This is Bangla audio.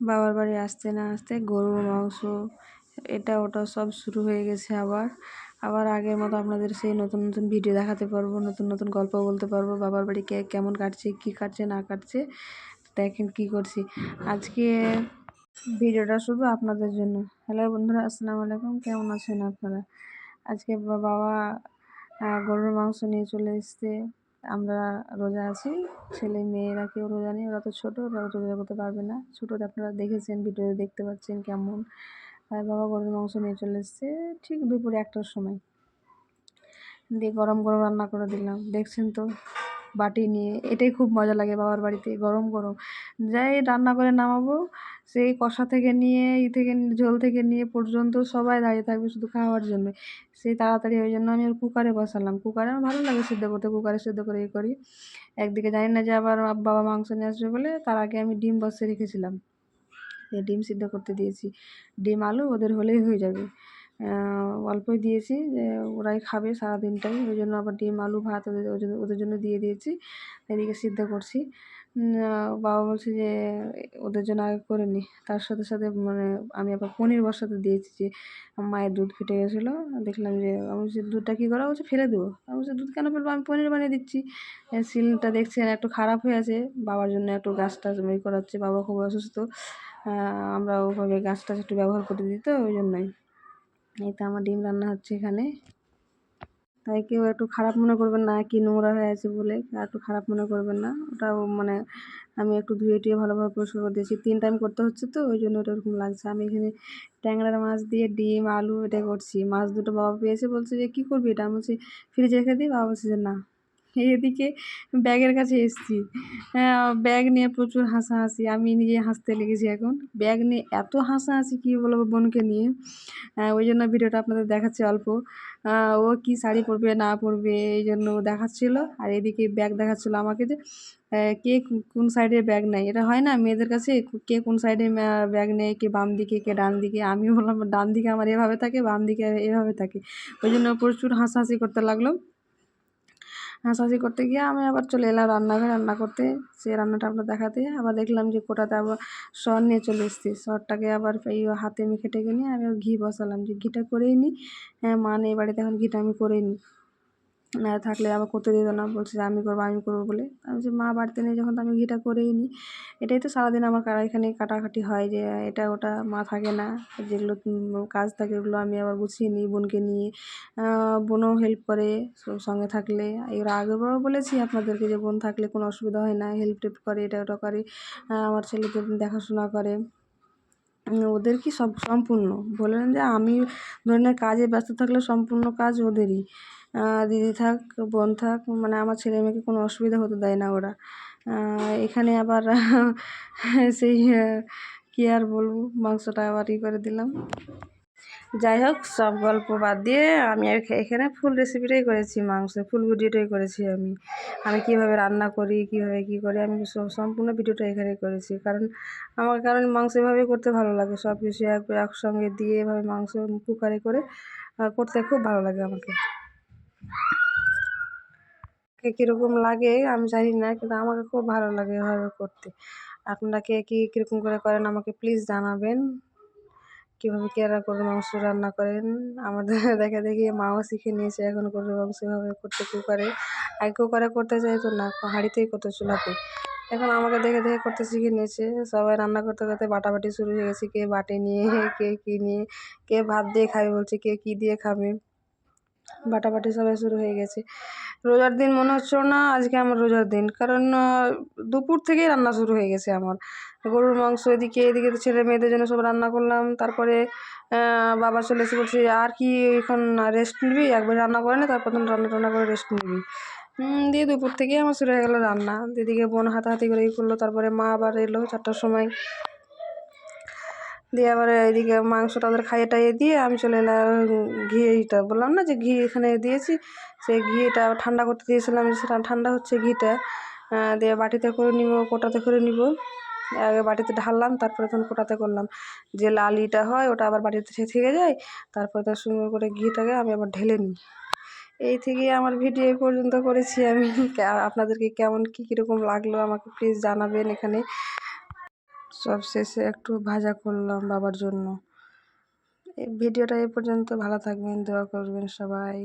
বাবার বাড়ি আসতে না আসতে গরুর মাংস, এটা ওটা সব শুরু হয়ে গেছে আবার। আবার আগের মতো আপনাদের সেই নতুন নতুন ভিডিও দেখাতে পারব, নতুন নতুন গল্প বলতে পারব, বাবার বাড়ি কে কেমন কাটছে, কী কাটছে, না কাটছে, দেখেন কি করছি। আজকে ভিডিওটা শুধু আপনাদের জন্য। হ্যালো বন্ধুরা, আসসালামু আলাইকুম, কেমন আছেন আপনারা? আজকে বাবা গরুর মাংস নিয়ে চলে এসছে। আমরা রোজা আছি, ছেলে মেয়েরা কেউ রোজা নেই, ওরা তো ছোটো, ওরা রোজা করতে পারবে না। ছোটোতে আপনারা দেখেছেন ভিডিও দেখতে পাচ্ছেন কেমন। আর বাবা গরুর মাংস নিয়ে চলে এসছে ঠিক দুপুরে একটার সময়। দিয়ে গরম গরম রান্না করে দিলাম, দেখছেন তো? বাটি নিয়ে, এটাই খুব মজা লাগে বাবার বাড়িতে, গরম গরম। যাই রান্না করে নামাবো, সেই কষা থেকে নিয়ে, ই থেকে ঝোল থেকে নিয়ে পর্যন্ত সবাই দাঁড়িয়ে থাকবে শুধু খাওয়ার জন্য। সেই তাড়াতাড়ি ওই জন্য আমি আর কুকারে বসালাম। কুকারে আমার ভালো লাগে সিদ্ধ করতে, কুকারে সিদ্ধ করে ই করি। একদিকে জানি না যে আবার বাবা মাংস নিয়ে আসবে বলে, তার আগে আমি ডিম বসিয়ে রেখেছিলাম। ডিম সিদ্ধ করতে দিয়েছি। ডিম আলু ওদের হলেই হয়ে যাবে। অল্পই দিয়েছি যে ওরাই খাবে সারাদিনটাই। ওই জন্য আবার ডিম, আলু, ভাত ওদের জন্য- ওদের জন্য দিয়ে দিয়েছি। এদিকে সিদ্ধ করছি। বাবা বলছে যে ওদের জন্য আগে করে নি। তার সাথে সাথে মানে আমি আবার পনির বসাতে দিয়েছি যে মায়ের দুধ ফেটে গেছিল। দেখলাম যে, আমি বলছি, দুধটা কী করা? বলছে, ফেলে দেবো। আমি বলছি, দুধ কেন ফেলব? আমি পনির বানিয়ে দিচ্ছি। সিলটা দেখছেন একটু খারাপ হয়ে আছে। বাবার জন্য একটু গাছটা ই করা হচ্ছে বাবা খুব অসুস্থ। আমরা ওভাবে গাছ টাছ একটু ব্যবহার করে দিই তো, ওই জন্যই। এই তো আমার ডিম রান্না হচ্ছে এখানে। তাই কেউ একটু খারাপ মনে করবেন না, কি নোংরা হয়ে আছে বলে আর একটু খারাপ মনে করবেন না। ওটা মানে আমি একটু ধুয়ে টুয়ে ভালোভাবে পরিষ্কার করে দিয়েছি। তিন টাইম করতে হচ্ছে তো, ওই জন্য ওটা ওরকম লাগছে। আমি এখানে ট্যাংরার মাছ দিয়ে ডিম, আলু এটা করছি। মাছ দুটো বাবা পেয়েছে, বলছে যে কী করবি এটা? আমি বলছি ফ্রিজে রেখে দিই বাবা বলছে যে না। এদিকে ব্যাগের কাছে এসেছি। ব্যাগ নিয়ে প্রচুর হাসাহাসি। আমি নিজে হাসতে লেগেছি এখন। ব্যাগ নিয়ে এত হাসাহাসি, কী বলব বোনকে নিয়ে। ওই জন্য ভিডিওটা আপনাদের দেখাচ্ছি অল্প। ও কি শাড়ি পরবে, না পরবে, এই জন্য দেখাচ্ছিল। আর এদিকে ব্যাগ দেখাচ্ছিল আমাকে যে কে কোন সাইডে ব্যাগ নেয়। এটা হয় না মেয়েদের কাছে, কে কোন সাইডে ব্যাগ নেয়, কে বাম দিকে, কে ডান দিকে। আমি বললাম, ডান দিকে আমার এভাবে থাকে, বাম দিকে এভাবে থাকে। ওই জন্য প্রচুর হাসাহাসি করতে লাগল। হাসাহাসি করতে গিয়ে আমি আবার চলে এলাম রান্নাঘরে রান্না করতে। সে রান্নাটা আপনার দেখাতে। আবার দেখলাম যে কোটাতে আবার সর নিয়ে চলে এসেছি। সরটাকে আবার এই হাতে মেখে টেকে নিয়ে আমি ঘি বসালাম। যে ঘিটা করেই নিই হ্যাঁ মা নেই বাড়িতে, এখন ঘিটা আমি করেই নিই না থাকলে আবার করতে দিত না। বলছে যে আমি করব আমি করব বলে। আমি যে মা, বাড়িতে নেই যখন তো আমি ঘিটা করেই নিই। এটাই তো সারাদিন আমার এখানে কাটাকাটি হয় যে এটা ওটা মা থাকে না। যেগুলো কাজ থাকে ওগুলো আমি আবার গুছিয়ে নিই, বোনকে নিয়ে। বোনও হেল্প করে সঙ্গে থাকলে। এর আগেবারও বলেছি আপনাদেরকে যে বোন থাকলে কোনো অসুবিধা হয় না। হেল্প টেল্প করে, এটা ওটা করে। আমার ছেলেদের দেখাশোনা করে। ওদের কি সব সম্পূর্ণ? বললেন যে আমি ধরনের কাজে ব্যস্ত থাকলে সম্পূর্ণ কাজ ওদেরই। দিদি থাক, বোন থাক মানে আমার ছেলে মেয়েকে কোনো অসুবিধা হতে দেয় না ওরা। এখানে আবার সেই কী আর বলব, মাংসটা আবার ই করে দিলাম। যাই হোক, সব গল্প বাদ দিয়ে আমি এখানে ফুল রেসিপিটাই করেছি, মাংস, ফুল ভিডিওটাই করেছি আমি। আমি কীভাবে রান্না করি, কীভাবে কী করি, আমি সম্পূর্ণ ভিডিওটা এখানে করেছি। কারণ আমার, কারণ মাংস এভাবে করতে ভালো লাগে সব কিছু এক, একসঙ্গে দিয়ে এভাবে মাংস কুকারে করে করতে খুব ভালো লাগে আমাকে। কে কীরকম লাগে আমি জানি না, কিন্তু আমাকে খুব ভালো লাগে এভাবে করতে। আপনারা কে কী কীরকম করে করেন আমাকে প্লিজ জানাবেন। কীভাবে কেরা গরুর মাংস রান্না করেন? আমাদের দেখা দেখি মাও শিখে নিয়েছে এখন গরুর মাংস এভাবে করতে কুকারে আগে কুকারে করতে চাইতো না, হাঁড়িতেই করতে চুলাতে এখন আমাকে দেখে দেখে করতে শিখে নিয়েছে। সবাই রান্না করতে করতে বাটাবাটি শুরু হয়ে গেছে। কে বাটি নিয়ে, কে কী নিয়ে, কে ভাত দিয়ে খাবে বলছে, কে কী দিয়ে খাবে। বাটাবাটি সবাই শুরু হয়ে গেছে। রোজার দিন মনে হচ্ছিল না আজকে আমার রোজার দিন, কারণ দুপুর থেকেই রান্না শুরু হয়ে গেছে আমার। গরুর মাংস এদিকে এদিকে ছেলে মেয়েদের জন্য সব রান্না করলাম, তারপরে বাবা চলে এসে বলছে, আর কি এখন রেস্ট নিবি? একবার রান্না করে না, তারপর রান্না টান্না করে রেস্ট নিবি। দিয়ে দুপুর থেকেই আমার শুরু হয়ে গেলো রান্না। দিদিকে বোন হাতাহাতি করে ই করল, তারপরে মা আবার এলো চারটার সময়। দিয়ে আবার এদিকে মাংসটা ওদের খাইয়ে টাইয়ে দিয়ে আমি চলে এলাম, ঘিটা। বললাম না যে ঘি এখানে দিয়েছি সেই ঘিটা ঠান্ডা করতে দিয়েছিলাম সেটা ঠান্ডা হচ্ছে ঘিটা। দিয়ে বাটিতে করে নিব, কোটাতে করে নিব। আগে বাটিতে ঢাললাম, তারপরে তখন কোটাতে করলাম, যে লাল ইটা হয় ওটা আবার বাটিতে থেকে যায়, তারপরে তার সুন্দর করে ঘিটাকে আমি আবার ঢেলে নিই। এই থেকে আমার ভিডিও পর্যন্ত করেছি আমি। আপনাদেরকে কেমন কী কীরকম লাগল আমাকে প্লিজ জানাবেন এখানে। সব শেষে একটু ভাজা করলাম বাবার জন্য। এই ভিডিওটা এ পর্যন্ত। ভালো থাকবেন, দোয়া করবেন সবাই।